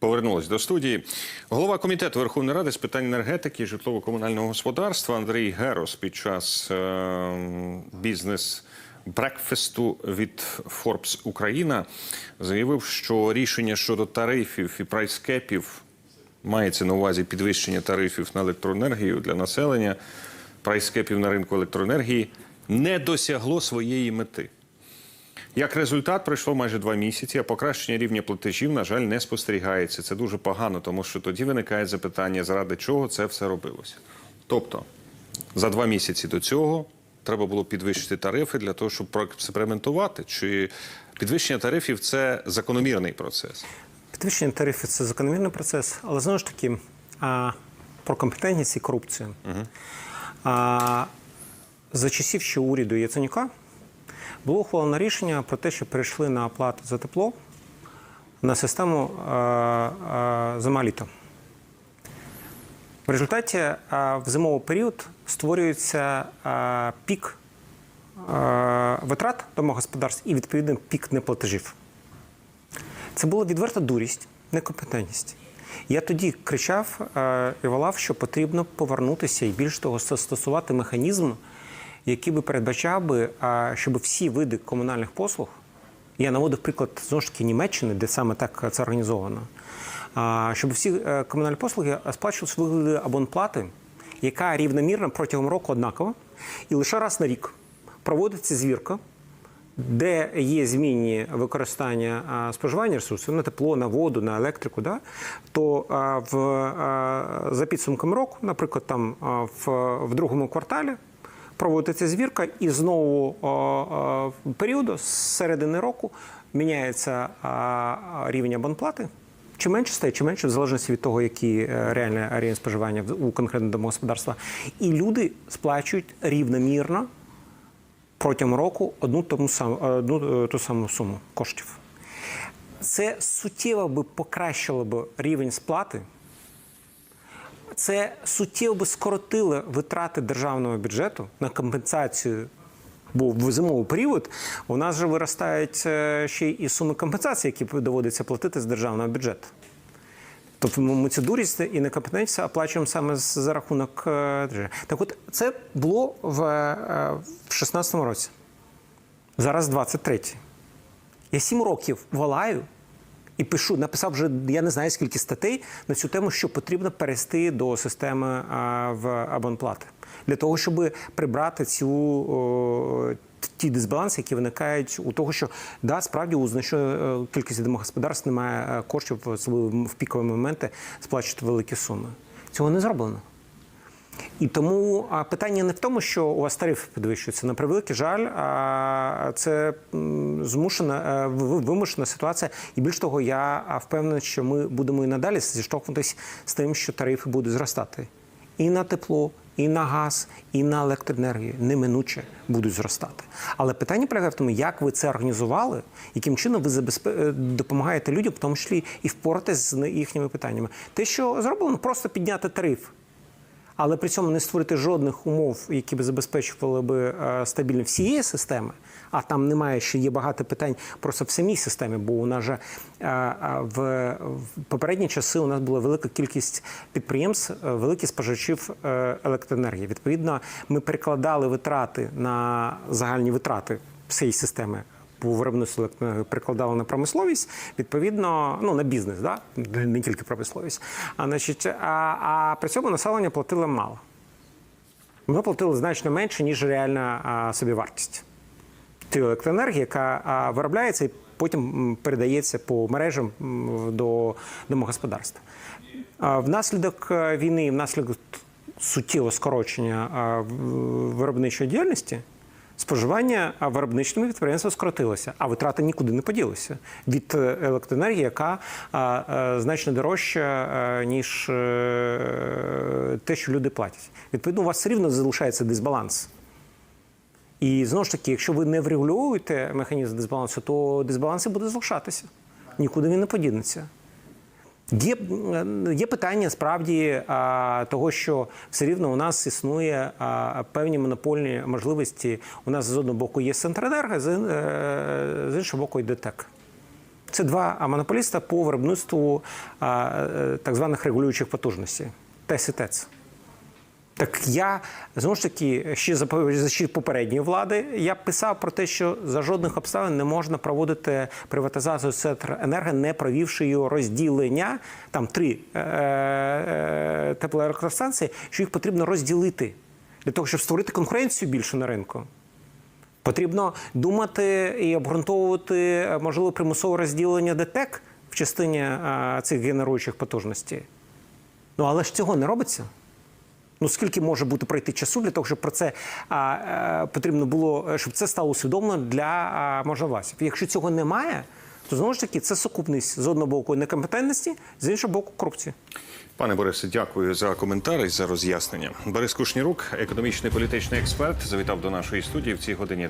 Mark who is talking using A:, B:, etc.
A: Повернулись до студії. Голова комітету Верховної Ради з питань енергетики і житлово-комунального господарства Андрій Герос під час е, бізнес брекфесту від Forbes Україна заявив, що рішення щодо тарифів і прайскепів мається на увазі підвищення тарифів на електроенергію для населення, прайскепів на ринку електроенергії не досягло своєї мети. Як результат, пройшло майже два місяці, а покращення рівня платежів, на жаль, не спостерігається. Це дуже погано, тому що тоді виникає запитання, заради чого це все робилося. Тобто, за два місяці до цього треба було підвищити тарифи для того, щоб проекспериментувати. Чи підвищення тарифів це закономірний процес?
B: Підвищення тарифів це закономірний процес, але знову ж таки про компетентність і корупцію. А, за часів ще уряду Яценюка було ухвалено рішення про те, що перейшли на оплату за тепло на систему а, а, зима-літо. В результаті в зимовий період створюється пік витрат домогосподарств і відповідно пік неплатежів. Це була відверта дурість, некомпетентність. Я тоді кричав е, і волав, що потрібно повернутися і більш того, застосувати механізм, який би передбачав би, щоб всі види комунальних послуг, я наводив приклад знову ж таки Німеччини, де саме так це організовано, щоб всі е, комунальні послуги сплачувалися в вигляді абонплати, яка рівномірно протягом року однакова, і лише раз на рік проводиться звірка де є змінні використання а, споживання ресурсів на тепло, на воду, на електрику, да, то а, в, а, за підсумком року, наприклад, там а, в, в другому кварталі проводиться звірка, і знову а, а, періоду з середини року міняється а, рівень абонплати. Чи менше стає, чи менше, в залежності від того, які е, реальне рівень споживання у конкретного домогосподарства. І люди сплачують рівномірно протягом року одну тому саму, одну е, ту саму суму коштів. Це суттєво би покращило б рівень сплати. Це суттєво би скоротило витрати державного бюджету на компенсацію. Бо в зимовий період у нас же виростають е, ще і суми компенсації, які доводиться платити з державного бюджету. Тобто ми цю дурість і некомпетентність оплачуємо саме за рахунок е. Так от це було в, е, в 16-му році. Зараз 23-й. Я сім років волаю і пишу, написав вже я не знаю скільки статей на цю тему, що потрібно перейти до системи в абонплати. Для того, щоб прибрати цю ті дисбаланси, які виникають у того, що да, справді у значної е, кількості домогосподарств немає е, коштів, особливо в пікові моменти, сплачувати великі суми. Цього не зроблено. І тому питання не в тому, що у вас тарифи підвищуються. На превеликий жаль, а це змушена е, вимушена ситуація. І більш того, я впевнений, що ми будемо і надалі зіштовхнутися з тим, що тарифи будуть зростати і на тепло, і на газ, і на електроенергію неминуче будуть зростати. Але питання полягає в тому, як ви це організували, яким чином ви е, допомагаєте людям, в тому числі і впоратись з їхніми питаннями. Те, що зроблено, просто підняти тариф але при цьому не створити жодних умов, які б забезпечували би е, стабільність всієї системи. А там немає ще є багато питань просто в самій системі, бо у нас же е, е, в, попередні часи у нас була велика кількість підприємств, великі споживачів електроенергії. Відповідно, ми перекладали витрати на загальні витрати всієї системи. По виробництву електроенергії прикладали на промисловість, відповідно, ну на бізнес, да? не тільки промисловість. А, значить, а, а при цьому населення платило мало. Ми платили значно менше, ніж реальна собівартість тієї електроенергії, яка а, виробляється і потім передається по мережам до домогосподарства. Внаслідок е, війни, внаслідок суттєвого скорочення виробничої діяльності. Споживання а, виробничими підприємствами скоротилося, а витрати нікуди не поділися від е, електроенергії, яка а, е, значно дорожча, е, ніж е, те, що люди платять. Відповідно, у вас все рівно залишається дисбаланс. І знову ж таки, якщо ви не врегульовуєте механізм дисбалансу, то дисбаланс буде залишатися. Нікуди він не подінеться. Є, е, є питання справді а, того, що все рівно у нас існує а, певні монопольні можливості. У нас з одного боку є Центренерго, з, е, з іншого боку йде ТЕК. Це два монополіста по виробництву а, е, так званих регулюючих потужностей ТЕС і ТЕЦ. Так я знову ж таки ще за ще попередньої влади я писав про те, що за жодних обставин не можна проводити приватизацію енерго, не провівши його розділення. Там три е- е- теплоелектростанції, що їх потрібно розділити для того, щоб створити конкуренцію більше на ринку. Потрібно думати і обґрунтовувати е, можливо примусове розділення ДТЕК в частині е, цих генеруючих потужностей. Ну але ж цього не робиться. Ну скільки може бути пройти часу для того, щоб про це а, а потрібно було, е, щоб це стало усвідомлено для можновладців. Якщо цього немає, то знову ж таки це сукупність з одного боку некомпетентності, з іншого боку корупції.
A: Пане Борисе, дякую за коментар і за роз'яснення. Борис Кушнірук, економічний політичний експерт, завітав до нашої студії в цій годині.